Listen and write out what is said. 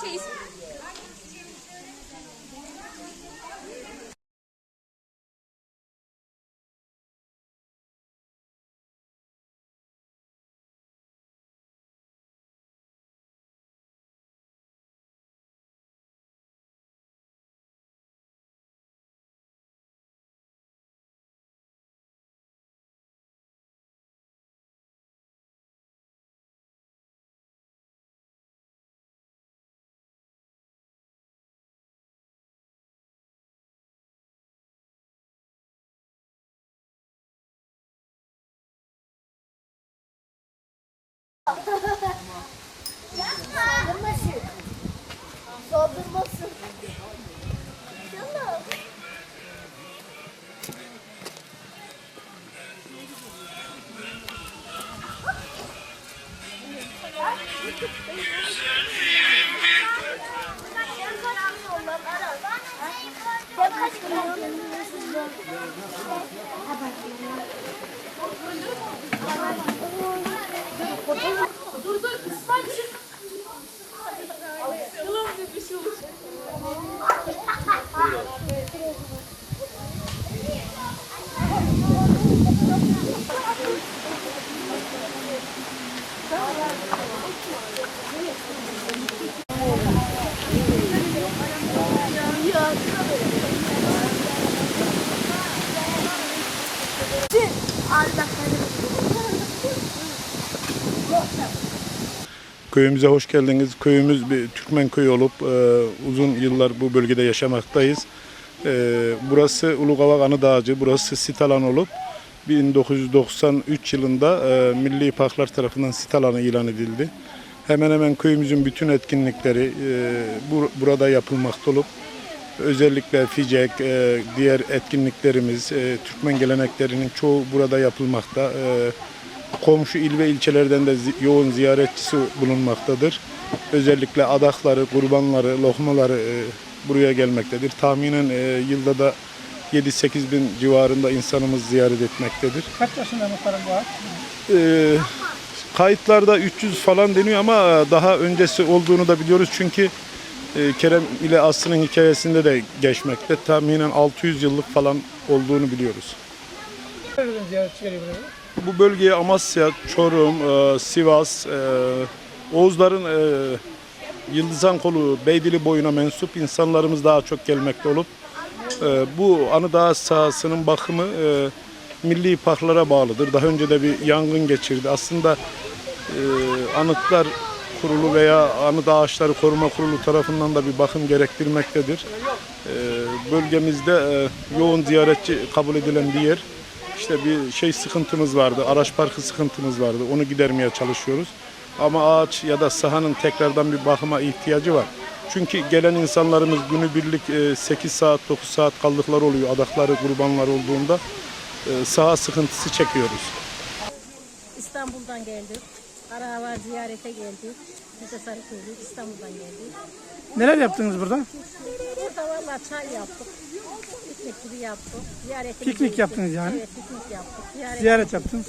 şey Saldırmasın. Saldırmasın. Canım. Sen kaç Dur dur İsmail çık. Şey olur. Köyümüze hoş geldiniz. Köyümüz bir Türkmen köyü olup e, uzun yıllar bu bölgede yaşamaktayız. E, burası Ulukavak Anı Dağcı, burası sit alanı olup 1993 yılında e, Milli Parklar tarafından sit alanı ilan edildi. Hemen hemen köyümüzün bütün etkinlikleri e, bur- burada yapılmakta olup özellikle Ficek, e, diğer etkinliklerimiz, e, Türkmen geleneklerinin çoğu burada yapılmakta. E, komşu il ve ilçelerden de zi- yoğun ziyaretçisi bulunmaktadır. Özellikle adakları, kurbanları, lokmaları e, buraya gelmektedir. Tahminen e, yılda da 7-8 bin civarında insanımız ziyaret etmektedir. Kaç yaşında muhtarım bu ağaç? E, kayıtlarda 300 falan deniyor ama daha öncesi olduğunu da biliyoruz çünkü e, Kerem ile Aslı'nın hikayesinde de geçmekte. Tahminen 600 yıllık falan olduğunu biliyoruz. Ziyaretçi geliyor buraya? Bu bölgeye Amasya, Çorum, e, Sivas, e, Oğuzların e, Yıldızan kolu Beydili boyuna mensup insanlarımız daha çok gelmekte olup bu Anıdağ sahasının bakımı milli parklara bağlıdır. Daha önce de bir yangın geçirdi. Aslında Anıtlar Kurulu veya Anıt Ağaçları Koruma Kurulu tarafından da bir bakım gerektirmektedir. Bölgemizde yoğun ziyaretçi kabul edilen bir yer. İşte bir şey sıkıntımız vardı, araç parkı sıkıntımız vardı. Onu gidermeye çalışıyoruz. Ama ağaç ya da sahanın tekrardan bir bakıma ihtiyacı var. Çünkü gelen insanlarımız günübirlik e, 8 saat, 9 saat kaldıkları oluyor. Adakları, kurbanlar olduğunda e, saha sıkıntısı çekiyoruz. İstanbul'dan geldik. Karahava ziyarete geldik. Biz de Sarıköy'lüyüz. İstanbul'dan geldik. Neler yaptınız burada? Burada valla çay yaptık. Piknik gibi yaptık. Ziyaretimizi Piknik yaptınız yani. Evet piknik yaptık. Ziyaret Ziyaret yaptınız.